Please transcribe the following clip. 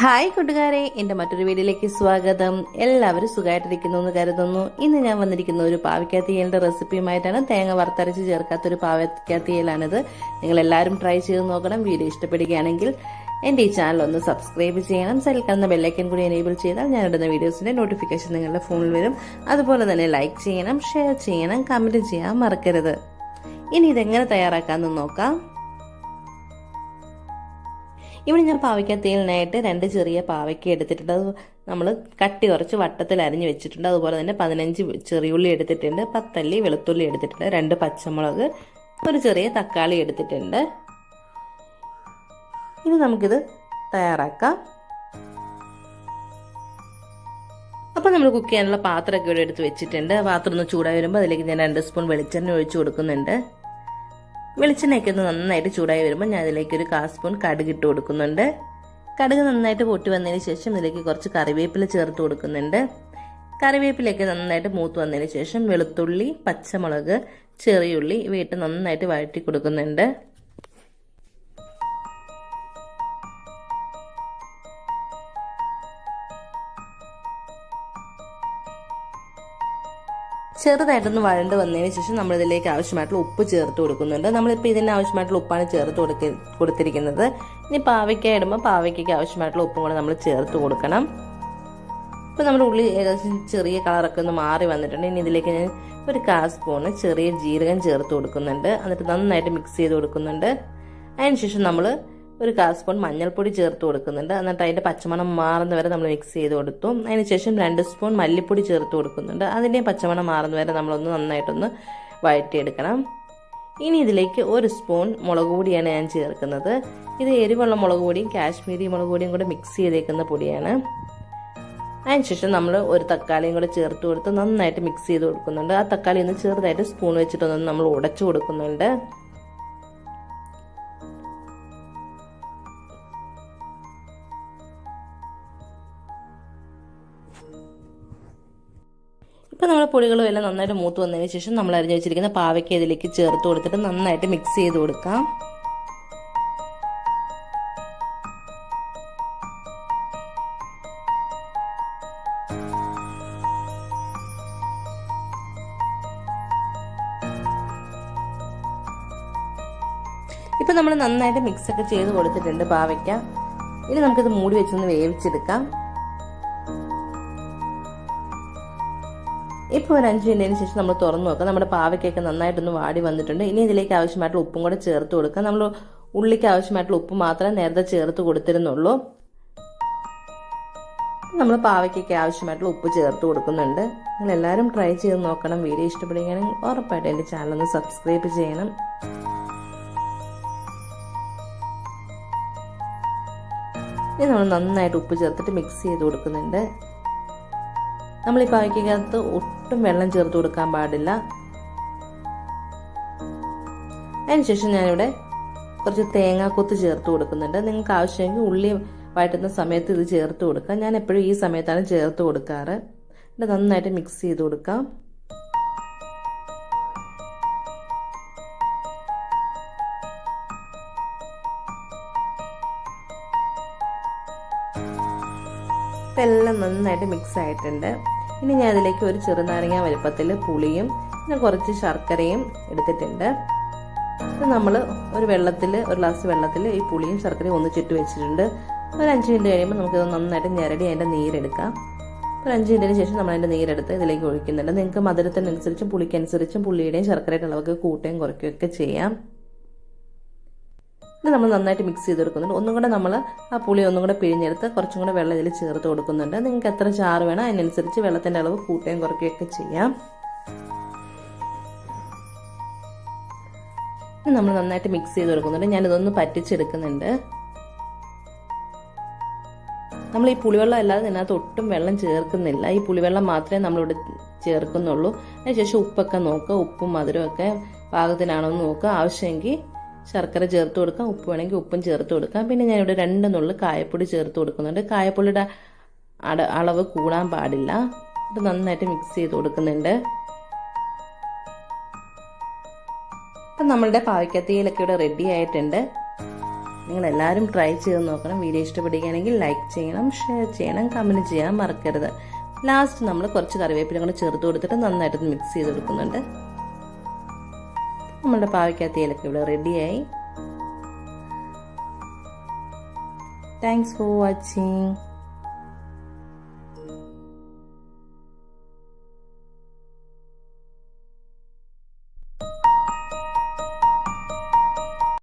Hi കൂട്ടുകാരെ എന്റെ മറ്റൊരു വീഡിയോയിലേക്ക് സ്വാഗതം. എല്ലാവരും സുഖമായിട്ടിരിക്കുന്നു എന്ന് കരുതുന്നു. ഇന്ന് ഞാൻ വന്നിരിക്കുന്ന ഒരു പാവിക്കാത്തിയലിന്റെ റെസിപ്പിയുമായിട്ടാണ് തേങ്ങ വറുത്തരച്ച് ചേർക്കാത്ത ഒരു പാവിക്കാത്തിയലാണിത് നിങ്ങൾ എല്ലാവരും ട്രൈ ചെയ്ത് നോക്കണം. വീഡിയോ ഇഷ്ടപ്പെടുകയാണെങ്കിൽ എന്റെ ഈ ചാനൽ ഒന്ന് സബ്സ്ക്രൈബ് ചെയ്യണം. സൈഡിൽ ബെല്ലൈക്കൻ കൂടി എനേബിൾ ചെയ്താൽ ഞാൻ ഇടുന്ന വീഡിയോസിന്റെ നോട്ടിഫിക്കേഷൻ നിങ്ങളുടെ ഫോണിൽ വരും. അതുപോലെ തന്നെ ലൈക്ക് ചെയ്യണം ഷെയർ ചെയ്യണം കമന്റ് ചെയ്യാൻ മറക്കരുത്. ഇനി ഇതെങ്ങനെ തയ്യാറാക്കാമെന്ന് നോക്കാം. ഇവിടെ ഞാൻ പാവയ്ക്കത്തേലിനായിട്ട് രണ്ട് ചെറിയ പാവയ്ക്ക എടുത്തിട്ടുണ്ട്. അത് നമ്മൾ കട്ടി കുറച്ച് വട്ടത്തിൽ അരിഞ്ഞ് വെച്ചിട്ടുണ്ട്. അതുപോലെ തന്നെ പതിനഞ്ച് ചെറിയുള്ളി എടുത്തിട്ടുണ്ട്. പത്തല്ലി വെളുത്തുള്ളി എടുത്തിട്ടുണ്ട്. രണ്ട് പച്ചമുളക് ഒരു ചെറിയ തക്കാളി എടുത്തിട്ടുണ്ട്. ഇനി നമുക്കിത് തയ്യാറാക്കാം. അപ്പോൾ നമ്മൾ കുക്ക് ചെയ്യാനുള്ള പാത്രമൊക്കെ ഇവിടെ എടുത്ത് വെച്ചിട്ടുണ്ട്. പാത്രം ഒന്ന് ചൂടായി വരുമ്പോൾ അതിലേക്ക് ഞാൻ രണ്ട് സ്പൂൺ വെളിച്ചെണ്ണ ഒഴിച്ചു കൊടുക്കുന്നുണ്ട്. വെളിച്ചെണ്ണയൊക്കെ ഒന്ന് നന്നായിട്ട് ചൂടായി വരുമ്പോൾ ഞാൻ അതിലേക്ക് ഒരു കാ സ്പൂൺ കടുക് ഇട്ട് കൊടുക്കുന്നുണ്ട്. കടുക് നന്നായിട്ട് പൊട്ടി വന്നതിന് ശേഷം ഇതിലേക്ക് കുറച്ച് കറിവേപ്പില ചേർത്ത് കൊടുക്കുന്നുണ്ട്. കറിവേപ്പിലയൊക്കെ നന്നായിട്ട് മൂത്ത് വന്നതിന് ശേഷം വെളുത്തുള്ളി പച്ചമുളക് ചെറിയുള്ളി ഇവയിട്ട് നന്നായിട്ട് വഴറ്റി കൊടുക്കുന്നുണ്ട്. ചെറുതായിട്ടൊന്ന് വഴണ്ട് വന്നതിന് ശേഷം നമ്മൾ ഇതിലേക്ക് ആവശ്യമായിട്ടുള്ള ഉപ്പ് ചേർത്ത് കൊടുക്കുന്നുണ്ട്. നമ്മളിപ്പോൾ ഇതിന് ആവശ്യമായിട്ടുള്ള ഉപ്പാണ് ചേർത്ത് കൊടുക്ക കൊടുത്തിരിക്കുന്നത്. ഇനി പാവയ്ക്ക ഇടുമ്പോൾ പാവയ്ക്കയ്ക്ക് ആവശ്യമായിട്ടുള്ള ഉപ്പും കൂടെ നമ്മൾ ചേർത്ത് കൊടുക്കണം. ഇപ്പോൾ നമ്മുടെ ഉള്ളി ഏകദേശം ചെറിയ കളറൊക്കെ ഒന്ന് മാറി വന്നിട്ടുണ്ട്. ഇനി ഇതിലേക്ക് ഞാൻ ഒരു കാ സ്പൂണ് ചെറിയ ജീരകം ചേർത്ത് കൊടുക്കുന്നുണ്ട്. എന്നിട്ട് നന്നായിട്ട് മിക്സ് ചെയ്ത് കൊടുക്കുന്നുണ്ട്. അതിനുശേഷം നമ്മൾ ഒരു കാൽ സ്പൂൺ മഞ്ഞൾപ്പൊടി ചേർത്ത് കൊടുക്കുന്നുണ്ട്. എന്നിട്ട് അതിന്റെ പച്ചമണം മാറുന്ന വരെ നമ്മൾ മിക്സ് ചെയ്ത് കൊടുത്തു. അതിനുശേഷം രണ്ട് സ്പൂൺ മല്ലിപ്പൊടി ചേർത്ത് കൊടുക്കുന്നുണ്ട്. അതിന്റെയും പച്ചമണം മാറുന്ന വരെ നമ്മളൊന്ന് നന്നായിട്ടൊന്ന് വഴറ്റിയെടുക്കണം. ഇനി ഇതിലേക്ക് ഒരു സ്പൂൺ മുളക് പൊടിയാണ് ഞാൻ ചേർക്കുന്നത്. ഇത് എരിവുള്ള മുളക് പൊടിയും കാശ്മീരി മുളക് പൊടിയും കൂടെ മിക്സ് ചെയ്തേക്കുന്ന പൊടിയാണ്. അതിനുശേഷം നമ്മൾ ഒരു തക്കാളിയും കൂടെ ചേർത്ത് കൊടുത്ത് നന്നായിട്ട് മിക്സ് ചെയ്ത് കൊടുക്കുന്നുണ്ട്. ആ തക്കാളി ഒന്ന് ചെറുതായിട്ട് സ്പൂൺ വെച്ചിട്ടൊന്ന് നമ്മൾ ഉടച്ചു കൊടുക്കുന്നുണ്ട്. ഇപ്പം നമ്മുടെ പൊടികളും എല്ലാം നന്നായിട്ട് മൂത്ത് വന്നതിന് ശേഷം നമ്മൾ അരിഞ്ഞു വെച്ചിരിക്കുന്ന പാവയ്ക്ക് ഇതിലേക്ക് ചേർത്ത് കൊടുത്തിട്ട് നന്നായിട്ട് മിക്സ് ചെയ്ത് കൊടുക്കാം. ഇപ്പം നമ്മൾ നന്നായിട്ട് മിക്സ് ഒക്കെ ചെയ്ത് കൊടുത്തിട്ടുണ്ട് പാവയ്ക്ക. ഇനി നമുക്കിത് മൂടി വെച്ചൊന്ന് വേവിച്ചെടുക്കാം. ഇപ്പോൾ ഒരു അഞ്ച് മിനിറ്റിന് ശേഷം നമ്മൾ തുറന്നു നോക്കാം. നമ്മുടെ പാവയ്ക്കൊക്കെ നന്നായിട്ടൊന്ന് വാടി വന്നിട്ടുണ്ട്. ഇനി ഇതിലേക്ക് ആവശ്യമായിട്ടുള്ള ഉപ്പും കൂടെ ചേർത്ത് കൊടുക്കുക നമ്മൾ ഉള്ളിക്ക് ആവശ്യമായിട്ടുള്ള ഉപ്പ് മാത്രമേ നേരത്തെ ചേർത്ത് കൊടുത്തിരുന്നുള്ളൂ. നമ്മൾ പാവയ്ക്കൊക്കെ ആവശ്യമായിട്ടുള്ള ഉപ്പ് ചേർത്ത് കൊടുക്കുന്നുണ്ട്. നിങ്ങൾ എല്ലാവരും ട്രൈ ചെയ്ത് നോക്കണം. വീഡിയോ ഇഷ്ടപ്പെടുകയാണെങ്കിൽ ഉറപ്പായിട്ട് എന്റെ ചാനൽ ഒന്ന് സബ്സ്ക്രൈബ് ചെയ്യണം. ഇനി നമ്മൾ നന്നായിട്ട് ഉപ്പ് ചേർത്തിട്ട് മിക്സ് ചെയ്ത് കൊടുക്കുന്നുണ്ട്. നമ്മൾ ഈ പായ്ക്കകത്ത് ഒട്ടും വെള്ളം ചേർത്ത് കൊടുക്കാൻ പാടില്ല. അതിനുശേഷം ഞാനിവിടെ കുറച്ച് തേങ്ങാക്കൊത്ത് ചേർത്ത് കൊടുക്കുന്നുണ്ട്. നിങ്ങൾക്ക് ആവശ്യമെങ്കിൽ ഉള്ളി വഴറ്റുന്ന സമയത്ത് ഇത് ചേർത്ത് കൊടുക്കാം. ഞാൻ എപ്പോഴും ഈ സമയത്താണ് ചേർത്ത് കൊടുക്കാറ്. എന്നിട്ട് നന്നായിട്ട് മിക്സ് ചെയ്ത് കൊടുക്കാം. ഇപ്പം എല്ലാം നന്നായിട്ട് മിക്സ് ആയിട്ടുണ്ട്. ഇനി ഞാൻ അതിലേക്ക് ഒരു ചെറുനാരങ്ങ വലുപ്പത്തിൽ പുളിയും പിന്നെ കുറച്ച് ശർക്കരയും എടുത്തിട്ടുണ്ട്. ഇത് നമ്മൾ ഒരു വെള്ളത്തിൽ ഒരു ഗ്ലാസ് വെള്ളത്തിൽ ഈ പുളിയും ശർക്കരയും ഒന്ന് ചുറ്റു വെച്ചിട്ടുണ്ട്. ഒരു അഞ്ച് മിനിറ്റ് കഴിയുമ്പോൾ നമുക്കിത് നന്നായിട്ട് ഞെരടി അതിന്റെ നീരെടുക്കാം. ഒരു അഞ്ച് മിനിറ്റിന് ശേഷം നമ്മൾ അതിന്റെ നീരെടുത്ത് ഇതിലേക്ക് ഒഴിക്കുന്നുണ്ട്. നിങ്ങൾക്ക് മധുരത്തിനനുസരിച്ചും പുളിക്കനുസരിച്ചും പുള്ളിയുടെയും ശർക്കരയുടെ അളവൊക്കെ കൂട്ടുകയും കുറയ്ക്കുകയൊക്കെ ചെയ്യാം. ഇത് നമ്മൾ നന്നായിട്ട് മിക്സ് ചെയ്ത് കൊടുക്കുന്നുണ്ട് ഒന്നും കൂടെ നമ്മൾ ആ പുളി ഒന്നും കൂടെ പിഴിഞ്ഞെടുത്ത് കുറച്ചും കൂടെ വെള്ളം ഇതിൽ ചേർത്ത് കൊടുക്കുന്നുണ്ട്. നിങ്ങൾക്ക് എത്ര ചാറ് വേണം അതിനനുസരിച്ച് വെള്ളത്തിന്റെ അളവ് കൂട്ടുകയും കുറയ്ക്കുകയൊക്കെ ചെയ്യാം. നമ്മൾ നന്നായിട്ട് മിക്സ് ചെയ്ത് കൊടുക്കുന്നുണ്ട് ഞാനിതൊന്ന് പറ്റിച്ചെടുക്കുന്നുണ്ട്. നമ്മൾ ഈ പുളിവെള്ളം അല്ലാതെ ഇതിനകത്ത് ഒട്ടും വെള്ളം ചേർക്കുന്നില്ല. ഈ പുളിവെള്ളം മാത്രമേ നമ്മളിവിടെ ചേർക്കുന്നുള്ളൂ. അതിനുശേഷം ഉപ്പൊക്കെ നോക്കുക. ഉപ്പും മധുരമൊക്കെ പാകത്തിനാണോ എന്ന് നോക്കുക. ആവശ്യമെങ്കിൽ ശർക്കര ചേർത്ത് കൊടുക്കാം ഉപ്പ് വേണമെങ്കിൽ ഉപ്പും ചേർത്ത് കൊടുക്കാം. പിന്നെ ഞാനിവിടെ രണ്ട് നുള്ളു കായപ്പൊടി ചേർത്ത് കൊടുക്കുന്നുണ്ട്. കായപ്പൊടിയുടെ അട അളവ് കൂടാൻ പാടില്ല. ഇത് നന്നായിട്ട് മിക്സ് ചെയ്ത് കൊടുക്കുന്നുണ്ട്. അപ്പം നമ്മളുടെ പാവയ്ക്കത്തിയിലൊക്കെ ഇവിടെ റെഡി ആയിട്ടുണ്ട്. നിങ്ങൾ എല്ലാവരും ട്രൈ ചെയ്ത് നോക്കണം. വീഡിയോ ഇഷ്ടപ്പെടുകയാണെങ്കിൽ ലൈക്ക് ചെയ്യണം ഷെയർ ചെയ്യണം കമന്റ് ചെയ്യാൻ മറക്കരുത്. ലാസ്റ്റ് നമ്മൾ കുറച്ച് കറിവേപ്പില കൂടെ ചേർത്ത് കൊടുത്തിട്ട് നന്നായിട്ട് മിക്സ് ചെയ്ത് കൊടുക്കുന്നുണ്ട്. നമ്മുടെ ഏലക്ക ഇവിടെ റെഡിയായി താങ്ക്സ് ഫോർ വാച്ചിങ്